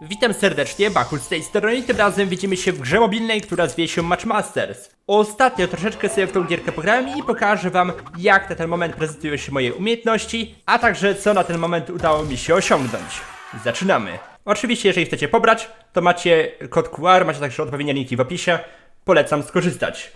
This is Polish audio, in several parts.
Witam serdecznie, Bakul z tej strony i tym razem widzimy się w grze mobilnej, która zwie się Matchmasters. Ostatnio troszeczkę sobie w tą gierkę pograłem i pokażę wam, jak na ten moment prezentują się moje umiejętności, a także co na ten moment udało mi się osiągnąć. Zaczynamy. Oczywiście, jeżeli chcecie pobrać, to macie kod QR, macie także odpowiednie linki w opisie. Polecam skorzystać.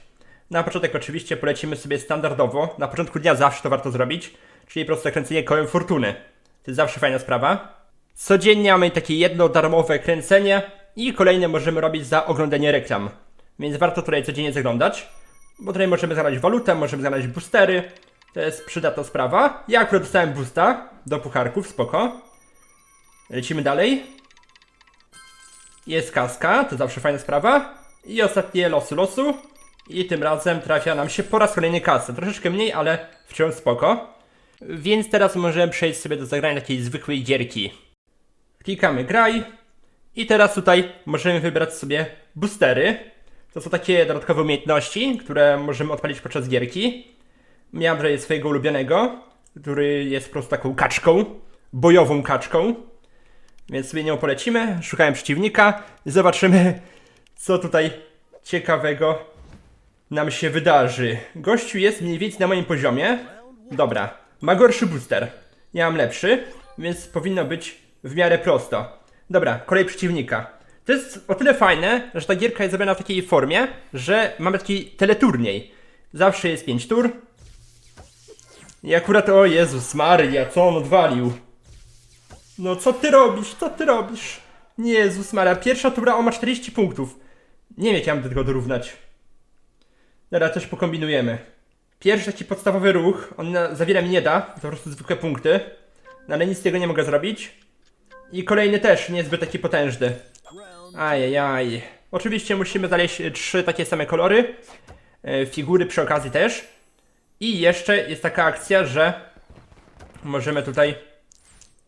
Na początek oczywiście polecimy sobie standardowo, na początku dnia zawsze to warto zrobić, czyli po prostu zakręcenie kołem fortuny. To jest zawsze fajna sprawa. Codziennie mamy takie jedno darmowe kręcenie i kolejne możemy robić za oglądanie reklam. Więc warto tutaj codziennie zaglądać, bo tutaj możemy znaleźć walutę, możemy znaleźć boostery. To jest przydatna sprawa. Ja akurat dostałem boosta do pucharków, spoko. Lecimy dalej. Jest kaska, to zawsze fajna sprawa. I ostatnie losu losu. I tym razem trafia nam się po raz kolejny kasa. Troszeczkę mniej, ale wciąż spoko. Więc teraz możemy przejść sobie do zagrania takiej zwykłej gierki. Klikamy graj. I teraz tutaj możemy wybrać sobie boostery. To są takie dodatkowe umiejętności, które możemy odpalić podczas gierki. Miałem tutaj swojego ulubionego, który jest po prostu taką kaczką, bojową kaczką. Więc sobie nią polecimy, szukałem przeciwnika i zobaczymy, co tutaj ciekawego nam się wydarzy. Gościu jest mniej więcej na moim poziomie. Dobra, ma gorszy booster. Ja mam lepszy, więc powinno być w miarę prosto. Dobra, kolej przeciwnika. To jest o tyle fajne, że ta gierka jest zrobiona w takiej formie, że mamy taki teleturniej. Zawsze jest 5 tur. I akurat, o Jezus Maria, co on odwalił? No co ty robisz? Co ty robisz? Jezus Maria, pierwsza tura on ma 40 punktów. Nie wiem jak ja mam do tego dorównać. Dobra, coś pokombinujemy. Pierwszy taki podstawowy ruch, on na, za wiele mi nie da, to po prostu zwykłe punkty. No ale nic z tego nie mogę zrobić. I kolejny też, niezbyt taki potężny. Ajajaj. Oczywiście musimy znaleźć e, trzy takie same kolory. E, figury przy okazji też. I jeszcze jest taka akcja, że możemy tutaj...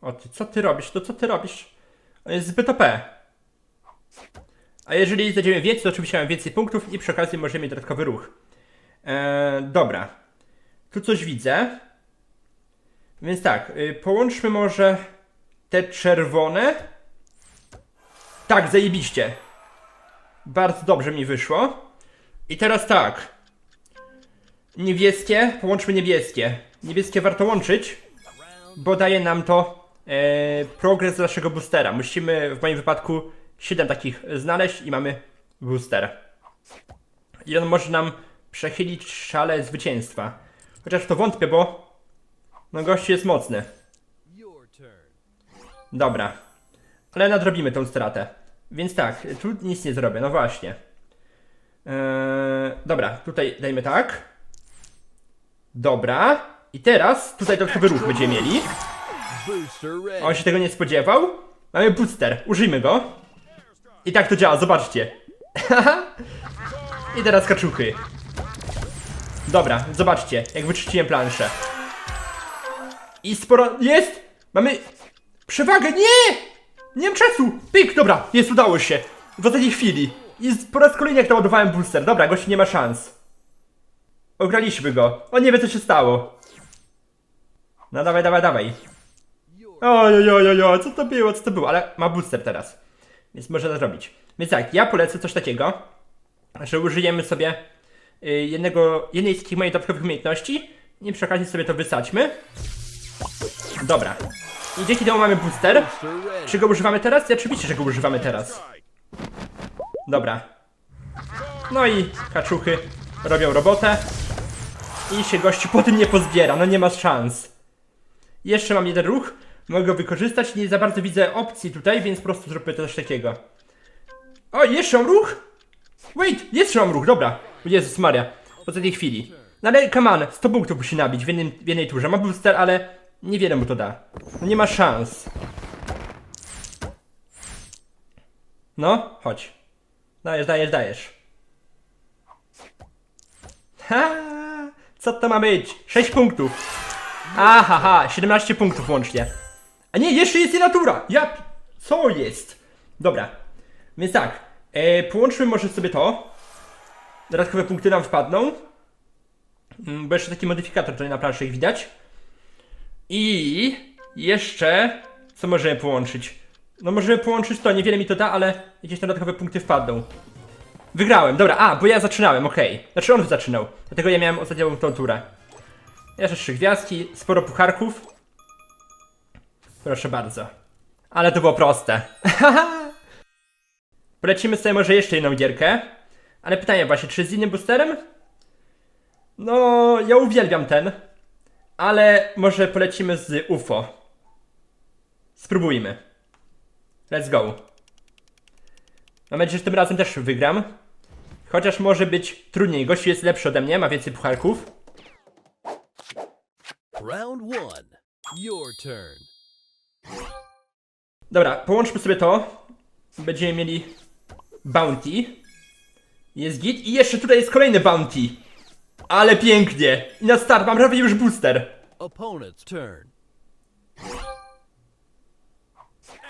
O ty, co ty robisz? To co ty robisz? On jest zbyt OP. A jeżeli znajdziemy więcej, to oczywiście mamy więcej punktów i przy okazji możemy mieć dodatkowy ruch. Eee, dobra. Tu coś widzę. Więc tak, y, połączmy może te czerwone. Tak, zajebiście. Bardzo dobrze mi wyszło. I teraz tak. Niebieskie, połączmy niebieskie. Niebieskie warto łączyć, bo daje nam to e, progres naszego boostera. Musimy w moim wypadku 7 takich znaleźć i mamy booster. I on może nam przechylić szale zwycięstwa. Chociaż to wątpię, bo no gościu jest mocny. Dobra. Ale nadrobimy tą stratę. Więc tak, tu nic nie zrobię, no właśnie. Eee, dobra, tutaj dajmy tak. Dobra. I teraz tutaj dodatkowy ruch będziemy mieli. On się tego nie spodziewał. Mamy booster, użyjmy go. I tak to działa, zobaczcie. I teraz kaczuchy. Dobra, zobaczcie, jak wyczyściłem planszę. I sporo... Jest! Mamy przewagę, nie! Nie mam czasu! Pyk, dobra, jest, udało się. W ostatniej chwili. I po raz kolejny jak naładowałem booster. Dobra, gości nie ma szans. Ograliśmy go. On nie wie co się stało. No dawaj, dawaj, dawaj. Ojojojojo, co to było, co to było? Ale ma booster teraz. Więc może to zrobić. Więc tak, ja polecę coś takiego, że użyjemy sobie y, jednego, jednej z takich moich dodatkowych umiejętności i przy okazji sobie to wysadźmy. Dobra. I dzięki temu mamy booster. Czy go używamy teraz? Ja oczywiście, że go używamy teraz. Dobra. No i kaczuchy robią robotę. I się gościu po tym nie pozbiera, no nie ma szans. Jeszcze mam jeden ruch, mogę go wykorzystać, nie za bardzo widzę opcji tutaj, więc po prostu zróbmy coś takiego. O, jeszcze mam ruch? Wait, jeszcze mam ruch, dobra. Jezus Maria, po tej chwili. No ale come on, 100 punktów musi nabić w, jednym, w jednej turze. Ma booster, ale niewiele mu to da. Nie ma szans. No, chodź. Dajesz, dajesz, dajesz. Ha! Co to ma być? 6 punktów. Aha, ha, 17 punktów łącznie. A nie, jeszcze jest jedna tura! Ja... Co jest? Dobra. Więc tak. E, połączmy może sobie to. Dodatkowe punkty nam wpadną. Mm, Bo jeszcze taki modyfikator tutaj na planszy ich widać. I jeszcze... Co możemy połączyć? No możemy połączyć to, niewiele mi to da, ale jakieś dodatkowe punkty wpadną. Wygrałem, dobra, a, bo ja zaczynałem, okej. Znaczy on zaczynał, dlatego ja miałem ostatnią tą turę. Jeszcze trzy gwiazdki, sporo pucharków. Proszę bardzo. Ale to było proste. Polecimy sobie może jeszcze jedną gierkę. Ale pytanie właśnie, czy z innym boosterem? No, ja uwielbiam ten. Ale może polecimy z UFO. Spróbujmy. Let's go. Mam nadzieję, że tym razem też wygram. Chociaż może być trudniej. Gościu jest lepszy ode mnie, ma więcej pucharków. Round one. Your turn. Dobra, połączmy sobie to. Będziemy mieli bounty. Jest git. I jeszcze tutaj jest kolejny bounty. Ale pięknie. I na start mam prawie już booster. Opponent's turn.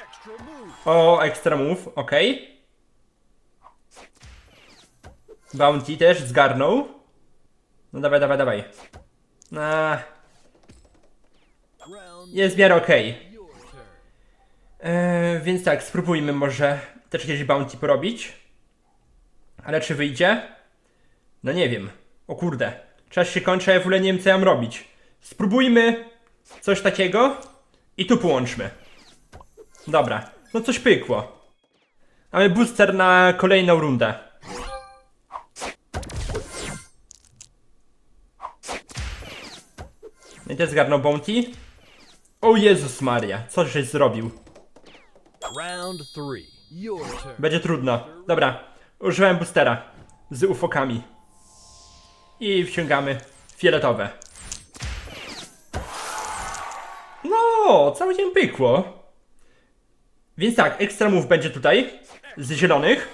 Extra move. O, extra move, okej. Bounty też zgarnął. No dawaj, dawaj, dawaj. A, Round jest w miarę okej. your turn. Eee, więc tak, spróbujmy może też jakieś bounty porobić. Ale czy wyjdzie? No nie wiem. O kurde. Czas się kończy, a ja w ogóle nie wiem co ja mam robić. Spróbujmy coś takiego i tu połączmy. Dobra. No coś pykło. Mamy booster na kolejną rundę. No I też zgarnął bounty. O Jezus Maria, co żeś zrobił? Round three. Your turn. Będzie trudno. Dobra, użyłem boostera z ufokami. I wciągamy fioletowe. No, całkiem pykło. Więc tak, extra move będzie tutaj z zielonych.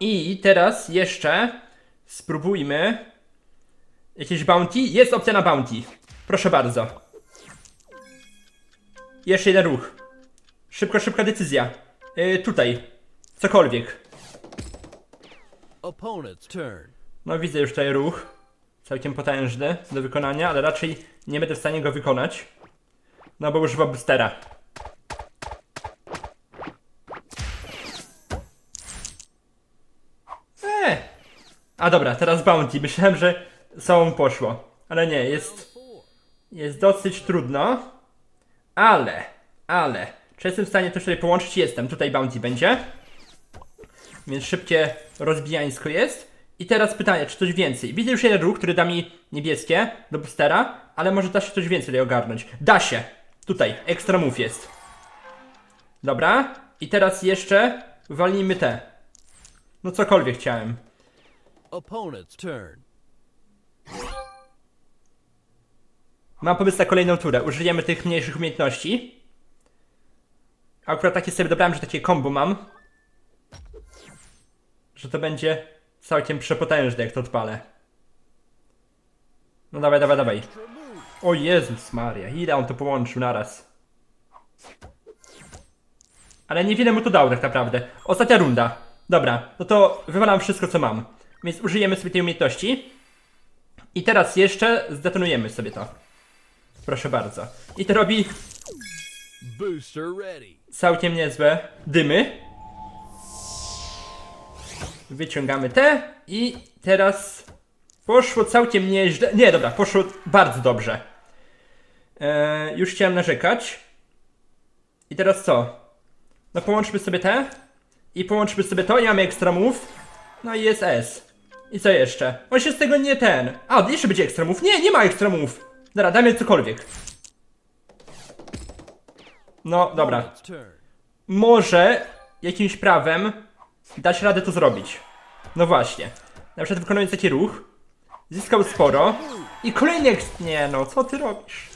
I teraz jeszcze spróbujmy jakieś bounty. Jest opcja na bounty. Proszę bardzo. Jeszcze jeden ruch. Szybko, szybka decyzja. Yy, tutaj. Cokolwiek. Opponent's turn. No widzę już tutaj ruch. Całkiem potężny do wykonania, ale raczej nie będę w stanie go wykonać. No bo używa boostera. Eee. A dobra, teraz bounty. Myślałem, że samą poszło. Ale nie, jest, jest dosyć trudno. Ale, ale, czy jestem w stanie to tutaj połączyć? Jestem. Tutaj bounty będzie. Więc szybkie rozbijańsko jest. I teraz pytanie, czy coś więcej? Widzę już jeden ruch, który da mi niebieskie do boostera, ale może da się coś więcej tutaj ogarnąć. Da się! Tutaj, extra move jest. Dobra. I teraz jeszcze walnijmy te. No cokolwiek chciałem. Opponent's turn. Mam pomysł na kolejną turę. Użyjemy tych mniejszych umiejętności. Akurat takie sobie dobrałem, że takie combo mam. Że to będzie całkiem przepotężne, jak to odpalę. No dawaj, dawaj, dawaj. O Jezus Maria, ile on to połączył naraz. Ale niewiele mu to dało tak naprawdę. Ostatnia runda. Dobra, no to wywalam wszystko co mam. Więc użyjemy sobie tej umiejętności. I teraz jeszcze zdetonujemy sobie to. Proszę bardzo. I to robi Booster ready. całkiem niezłe dymy. Wyciągamy te i teraz poszło całkiem nieźle. Nie, dobra, poszło bardzo dobrze. Eee, już chciałem narzekać. I teraz co? No połączmy sobie te i połączmy sobie to i mamy extra move. No i jest S. I co jeszcze? On się z tego nie ten. A, jeszcze będzie extra move. Nie, nie ma extra move. Dobra, damy cokolwiek. No, dobra może jakimś prawem dać radę to zrobić. No właśnie. Na przykład wykonując taki ruch, zyskał sporo i kolejny. Nie no, co ty robisz?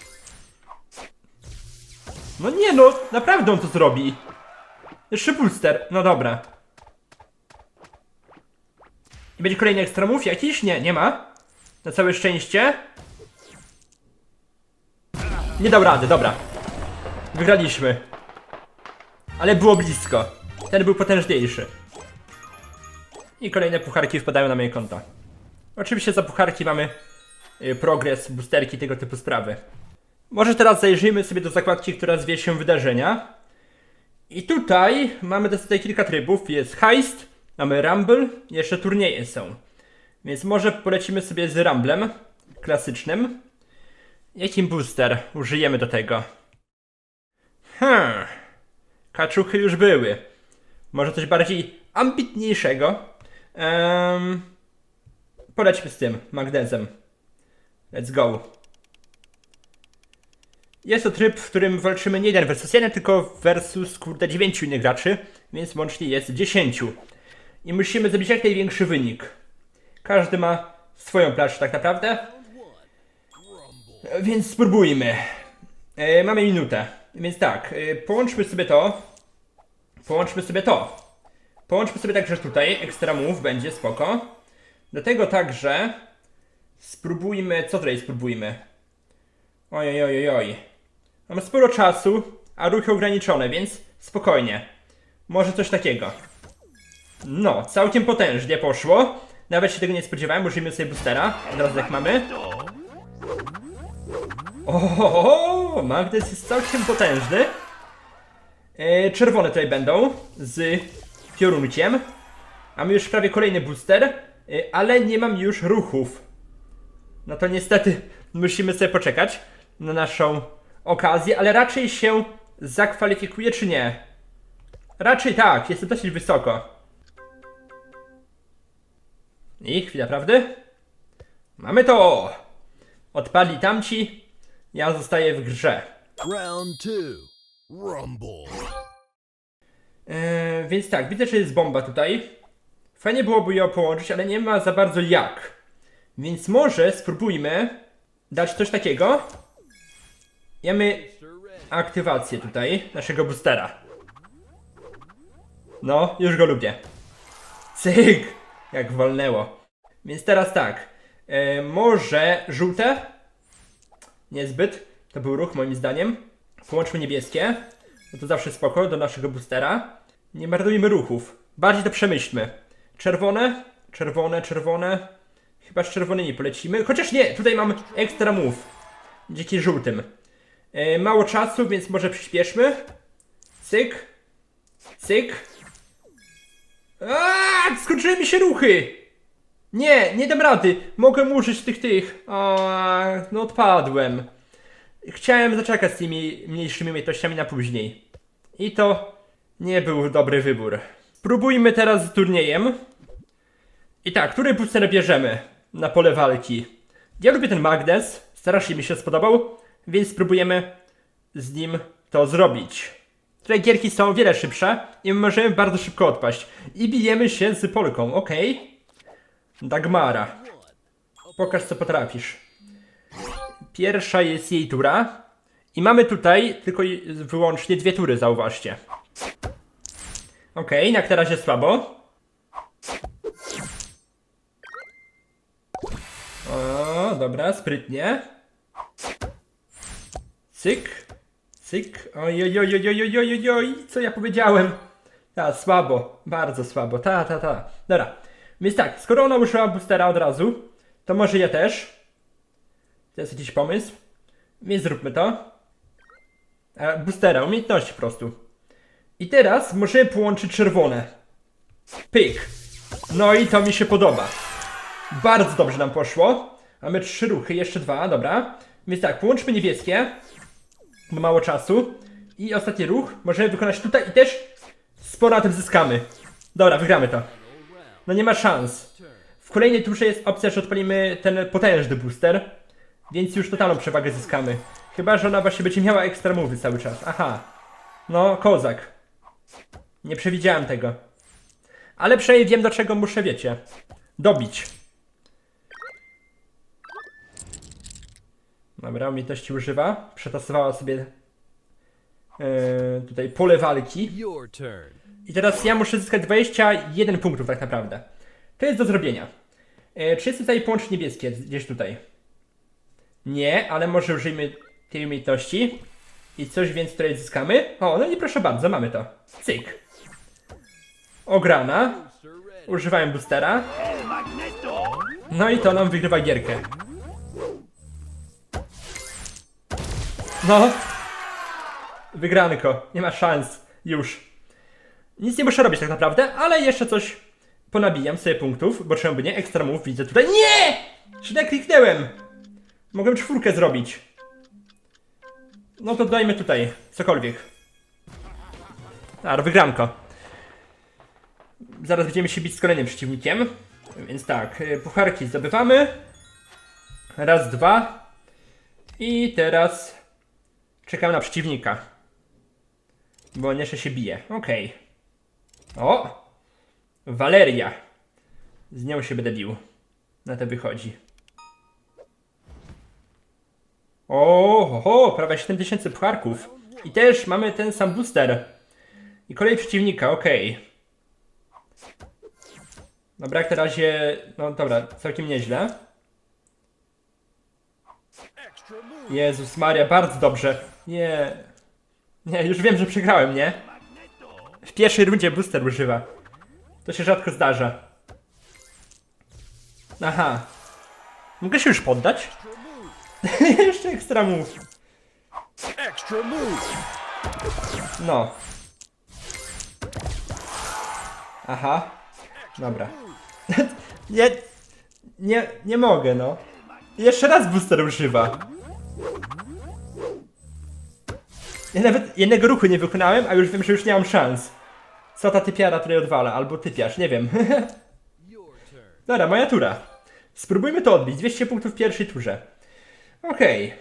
No nie no, naprawdę on to zrobi. Jeszcze booster, no dobra. I będzie kolejny extra move jakiś? Nie, nie ma. Na całe szczęście. Nie dał rady, dobra. Wygraliśmy. Ale było blisko. Ten był potężniejszy. I kolejne pucharki wpadają na moje konta. Oczywiście za pucharki mamy y, progres, boosterki, tego typu sprawy. Może teraz zajrzyjmy sobie do zakładki, która zwie się wydarzenia. I tutaj mamy tutaj kilka trybów. Jest heist, mamy rumble, jeszcze turnieje są. Więc może polecimy sobie z rumblem klasycznym. Jakim booster użyjemy do tego? Hmm. Kaczuchy już były. Może coś bardziej ambitniejszego. Um, polećmy z tym, magnezem. Let's go. Jest to tryb, w którym walczymy nie jeden versus jeden, tylko versus kurde 9 innych graczy, więc łącznie jest 10. I musimy zrobić jak największy wynik. Każdy ma swoją planszę tak naprawdę. Więc spróbujmy. E, mamy minutę. Więc tak, e, połączmy sobie to. Połączmy sobie to. Połączmy sobie także tutaj. Extra move będzie spoko. Do tego także spróbujmy. Co tutaj spróbujmy? Oj, oj, oj, oj. Mamy sporo czasu, a ruchy ograniczone, więc spokojnie. Może coś takiego. No, całkiem potężnie poszło. Nawet się tego nie spodziewałem, użyjmy sobie boostera. Od razu jak mamy. O, Magnes jest całkiem potężny. E, czerwone tutaj będą z piorunkiem. Mamy już prawie kolejny booster, e, ale nie mam już ruchów. No to niestety musimy sobie poczekać na naszą okazję, ale raczej się zakwalifikuje czy nie? Raczej tak, jest to dosyć wysoko. I chwila prawdy. Mamy to! Odpali tamci, ja zostaję w grze. Round two. Rumble. Eee, więc tak, widzę, że jest bomba tutaj. Fajnie byłoby ją połączyć, ale nie ma za bardzo jak. Więc może spróbujmy dać coś takiego. Mamy Booster ready. aktywację tutaj naszego boostera. No, już go lubię. Cyk! Jak wolnęło. Więc teraz tak. E, może żółte? Niezbyt. To był ruch moim zdaniem. Połączmy niebieskie. No to zawsze spoko do naszego boostera. Nie marnujmy ruchów. Bardziej to przemyślmy. Czerwone? Czerwone, czerwone. Chyba z czerwonymi polecimy. Chociaż nie, tutaj mam extra move. Dzięki żółtym. E, mało czasu, więc może przyspieszmy. Cyk. Cyk. Aaaa, skończyły mi się ruchy. Nie, nie dam rady. Mogę użyć tych tych. A, no odpadłem. Chciałem zaczekać z tymi mniejszymi umiejętnościami na później. I to nie był dobry wybór. Spróbujmy teraz z turniejem. I tak, który booster bierzemy na pole walki? Ja lubię ten magnes, strasznie mi się spodobał, więc spróbujemy z nim to zrobić. Tutaj gierki są o wiele szybsze i my możemy bardzo szybko odpaść. I bijemy się z Polką, ok? Dagmara. Pokaż co potrafisz. Pierwsza jest jej tura. I mamy tutaj tylko i wyłącznie dwie tury, zauważcie. Okej, okay, jak teraz jest słabo. O, dobra, sprytnie. Cyk, cyk. Oj, co ja powiedziałem? Ta, słabo, bardzo słabo, ta, ta, ta. Dobra, więc tak, skoro ona użyła boostera od razu, to może ja też. To jest jakiś pomysł. Więc zróbmy to. E, boostera, umiejętności po prostu. I teraz możemy połączyć czerwone. Pyk. No i to mi się podoba. Bardzo dobrze nam poszło. Mamy trzy ruchy, jeszcze dwa, dobra. Więc tak, połączmy niebieskie, bo mało czasu. I ostatni ruch możemy wykonać tutaj i też sporo na tym zyskamy. Dobra, wygramy to. No nie ma szans. W kolejnej turze jest opcja, że odpalimy ten potężny booster, więc już totalną przewagę zyskamy. Chyba, że ona właśnie będzie miała ekstra mowy cały czas. Aha. No, kozak. Nie przewidziałem tego. Ale przynajmniej wiem, do czego muszę, wiecie, dobić. Dobra, umiejętności używa. Przetasowała sobie e, tutaj pole walki. I teraz ja muszę zyskać 21 punktów tak naprawdę. To jest do zrobienia. E, czy jest tutaj połączenie niebieskie gdzieś tutaj? Nie, ale może użyjmy tej umiejętności. I coś więcej tutaj zyskamy. O, no i proszę bardzo, mamy to. Cyk. Ograna. Używałem boostera. No i to nam wygrywa gierkę. No. Wygranko. Nie ma szans. Już. Nic nie muszę robić tak naprawdę, ale jeszcze coś ponabijam sobie punktów, bo czemu by nie? Ekstra move widzę tutaj. Nie! Źle kliknęłem! Mogłem czwórkę zrobić. No to dajmy tutaj cokolwiek. A, wygranko. Zaraz będziemy się bić z kolejnym przeciwnikiem. Więc tak, y, pucharki zdobywamy. Raz, dwa. I teraz czekam na przeciwnika. Bo on jeszcze się bije. Okej. O! Waleria. Z nią się będę bił. Na to wychodzi. O, ho, prawie 7000 pucharków. I też mamy ten sam booster. I kolej przeciwnika, okej. Dobra, jak na razie, no dobra, całkiem nieźle. Jezus Maria, bardzo dobrze. Nie. Nie, już wiem, że przegrałem, nie? W pierwszej rundzie booster używa. To się rzadko zdarza. Aha. Mogę się już poddać? Jeszcze ekstra move. Extra move. No. Aha. Dobra. nie, nie, nie mogę, no. Jeszcze raz booster używa. Ja nawet jednego ruchu nie wykonałem, a już wiem, że już nie mam szans. Co ta typiara tutaj odwala, albo typiarz, nie wiem. Dobra, moja tura. Spróbujmy to odbić. 200 punktów w pierwszej turze. Okej.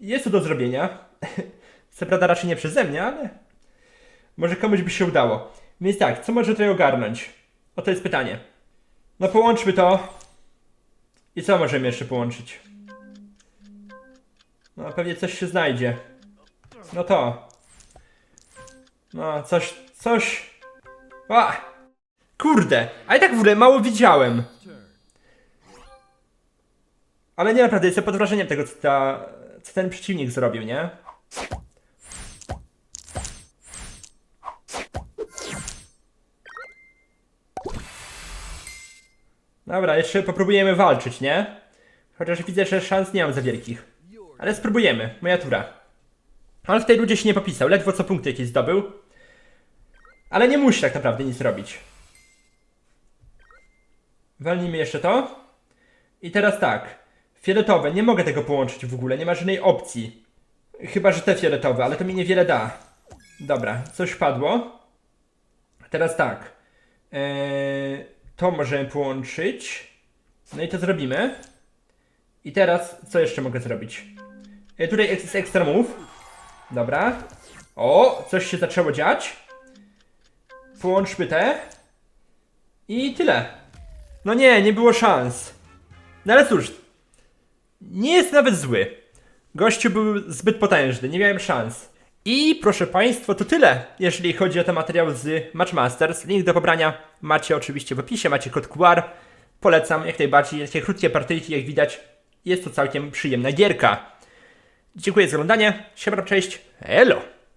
Jest to do zrobienia. Co prawda raczej nie przeze mnie, ale może komuś by się udało. Więc tak, co może tutaj ogarnąć? Oto jest pytanie. No połączmy to. I co możemy jeszcze połączyć? No pewnie coś się znajdzie. No to. No, coś, coś. A! Kurde, a i tak w ogóle mało widziałem. Ale nie naprawdę, jestem pod wrażeniem tego, co, ta, co ten przeciwnik zrobił, nie? Dobra, jeszcze popróbujemy walczyć, nie? Chociaż widzę, że szans nie mam za wielkich. Ale spróbujemy, moja tura. Ale w tej ludzie się nie popisał, ledwo co punkty jakieś zdobył. Ale nie musi tak naprawdę nic robić. Walnijmy jeszcze to. I teraz tak. Fioletowe, nie mogę tego połączyć w ogóle, nie ma żadnej opcji. Chyba, że te fioletowe, ale to mi niewiele da. Dobra, coś padło. Teraz tak. Eee, to możemy połączyć. No i to zrobimy. I teraz, co jeszcze mogę zrobić? E, tutaj jest extra move. Dobra. O, coś się zaczęło dziać. Połączmy te. I tyle. No nie, nie było szans. No ale cóż, nie jest nawet zły. Gościu był zbyt potężny, nie miałem szans. I proszę Państwa, to tyle, jeżeli chodzi o ten materiał z Matchmasters. Link do pobrania macie oczywiście w opisie, macie kod QR. Polecam jak najbardziej, takie krótkie partyjki, jak widać, jest to całkiem przyjemna gierka. Dziękuję za oglądanie, siema, cześć, elo!